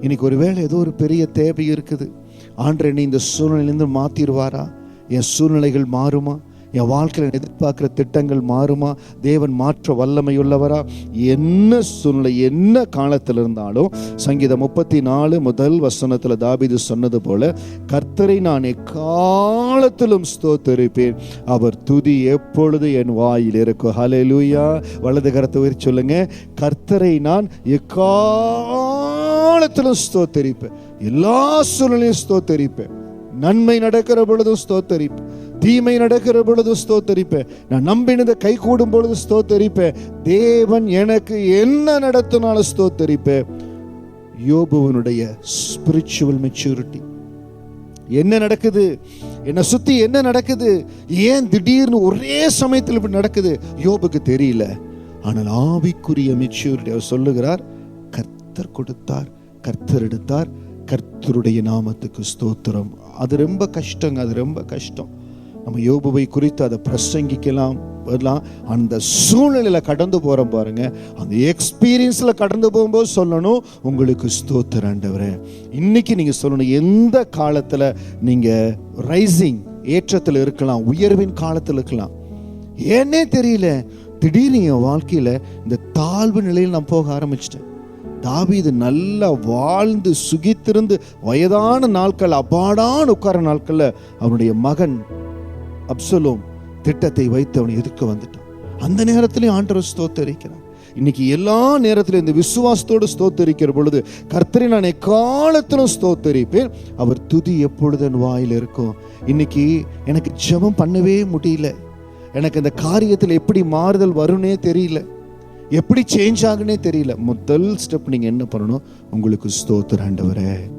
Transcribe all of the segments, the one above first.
இன்னைக்கு ஒருவேளை ஏதோ ஒரு பெரிய தேவை இருக்குது. ஆண்டரை நீ இந்த சூழ்நிலையிலிருந்து மாற்றிடுவாரா என் சூழ்நிலைகள் மாறுமா? என் வாழ்க்கையில் எதிர்பார்க்குற திட்டங்கள் மாறுமா? தேவன் மாற்ற வல்லமையுள்ளவரா? என்ன சூழ்நிலை என்ன காலத்தில் இருந்தாலும் சங்கீதம் முப்பத்தி நாலு முதல் வசனத்தில் தாபிது சொன்னது போல கர்த்தரை நான் எக்காலத்திலும் ஸ்தோத்தரிப்பேன். அவர் துதி எப்பொழுது என் வாயில் இருக்கும். ஹalleluya. வலது கரத்தை உயிர் சொல்லுங்க. கர்த்தரை நான் சகலத்திலும் ஸ்தோத்தரிப்பேன். எல்லா சூழ்நிலையும் ஸ்தோத்தரிப்பேன். நன்மை நடக்கிற பொழுதும் ஸ்தோத்தரிப்பேன். தீமை நடக்கிற பொழுது ஸ்தோத்தரிப்பேன். நான் நம்பினதை கை கூடும் பொழுது ஸ்தோத்தரிப்பேன். தேவன் எனக்கு என்ன நடத்தினாலும் ஸ்தோத்தரிப்பேன். யோபுவனுடைய ஸ்பிரிச்சுவல் மெச்சூரிட்டி என்ன நடக்குது? என்னை சுற்றி என்ன நடக்குது? ஏன் திடீர்னு ஒரே சமயத்தில் இப்படி நடக்குது? யோபுக்கு தெரியல. ஆனால் ஆவிக்குரிய மெச்சூரிட்டி அவர் சொல்லுகிறார் கர்த்தர் கொடுத்தார். கர்த்தர் எடுத்தார். கர்த்தருடைய நாமத்துக்கு ஸ்தோத்திரம். அது ரொம்ப கஷ்டங்க அது ரொம்ப கஷ்டம். நம்ம யோபுவை குறித்து அதை பிரசங்கிக்கலாம் வரலாம். அந்த சூழ்நிலையில் கடந்து போகிறோம் பாருங்க. அந்த எக்ஸ்பீரியன்ஸில் கடந்து போகும்போது சொல்லணும் உங்களுக்கு ஸ்தோத்திரண்டவரே இன்னைக்கு நீங்கள் சொல்லணும் எந்த காலத்தில் நீங்கள் ரைசிங் ஏற்றத்தில் இருக்கலாம் உயர்வின் காலத்தில் இருக்கலாம். ஏன்னே தெரியல. திடீர்னு என் வாழ்க்கையில் இந்த தாழ்வு நிலையில் நான் போக ஆரம்பிச்சிட்டேன். தாவீது நல்லா வாழ்ந்து சுகித்திருந்து வயதான நாட்கள் அபாடான உட்கார நாட்களில் அவனுடைய மகன் அப்சலோம் திட்டத்தை வைத்து அவனை எதிர்க்க வந்துட்டான். அந்த நேரத்திலையும் ஆண்டவர் ஸ்தோத்தரிக்கிறான் இன்னைக்கு எல்லா நேரத்திலும் இந்த விசுவாசத்தோடு ஸ்தோத்தரிக்கிற பொழுது கர்த்தரை நான் எக்காலத்திலும் ஸ்தோத்தரிப்பேன். அவர் துதி எப்பொழுது என் வாயில் இருக்கும் இன்னைக்கு எனக்கு ஜெபம் பண்ணவே முடியல. எனக்கு இந்த காரியத்தில் எப்படி மாறுதல் வரும்னே தெரியல. எப்படி சேஞ்ச் ஆகுனே தெரியல. முதல் ஸ்டெப் நீங்கள் என்ன பண்ணணும்? உங்களுக்கு ஸ்தோத்திர ஆண்டவரே.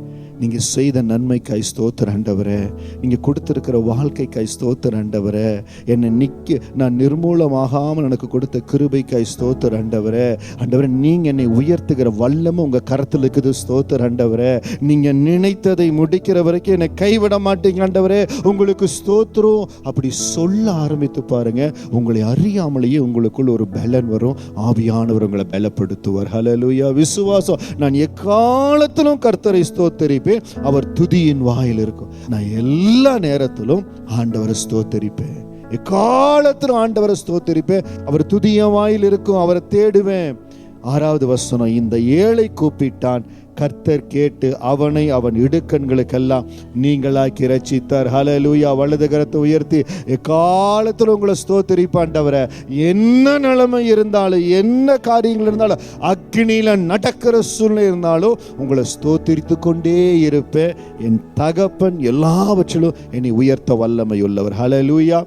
நீங்க செய்த நன்மைக்காய் ஸ்தோத்திர ஆண்டவரே. நீங்க கொடுத்துருக்கிற வாழ்க்கைக்காய் ஸ்தோத்திர ஆண்டவரே. என்னை நிக்க நான் நிர்மூலமாகாமல் எனக்கு கொடுத்த கிருபைக்காய் ஸ்தோத்திர ஆண்டவரே. ஆண்டவரே நீங்க என்னை உயர்த்துகிற வல்லமும் உங்க கரத்தில் இருக்குது ஸ்தோத்திர ஆண்டவரே. நீங்க நினைத்ததை முடிக்கிற வரைக்கும் என்னை கைவிட மாட்டீங்க ஆண்டவரே. உங்களுக்கு ஸ்தோத்திரம். அப்படி சொல்ல ஆரம்பித்து பாருங்க. உங்களை அறியாமலேயே உங்களுக்குள்ள ஒரு பலன் வரும். ஆவியானவர் உங்களை பலப்படுத்துவார். ஹalleluya விசுவாசம். நான் எக்காலத்திலும் கர்த்தரை ஸ்தோத்தரிப்பேன். அவர் துதியின் வாயில் இருக்கும். நான் எல்லா நேரத்திலும் ஆண்டவரை ஸ்தோத்தரிப்பேன். எக்காலத்திலும் ஆண்டவரை ஸ்தோத்தரிப்பேன். அவர் துதிய வாயில் இருக்கும் அவரை தேடுவேன். ஆறாவது வசனம் இந்த ஏழை கூப்பிட்டான். கர்த்தர் கேட்டு அவனை அவன் இடுக்கண்களுக்கெல்லாம் நீங்களாக்கி ரட்சித்தார் ஹலலூயா வலது கரத்தை உயர்த்தி எக்காலத்தில் உங்களை ஸ்தோத்திரிப்பாண்டவரை என்ன நிலைமை இருந்தாலும் என்ன காரியங்கள் இருந்தாலும் அக்னியில் நடக்கிற சூழ்நிலை இருந்தாலும் உங்களை ஸ்தோத்திரித்து கொண்டே இருப்பேன். என் தகப்பன் எல்லாவற்றிலும் என்னை உயர்த்த வல்லமை உள்ளவர் லூயா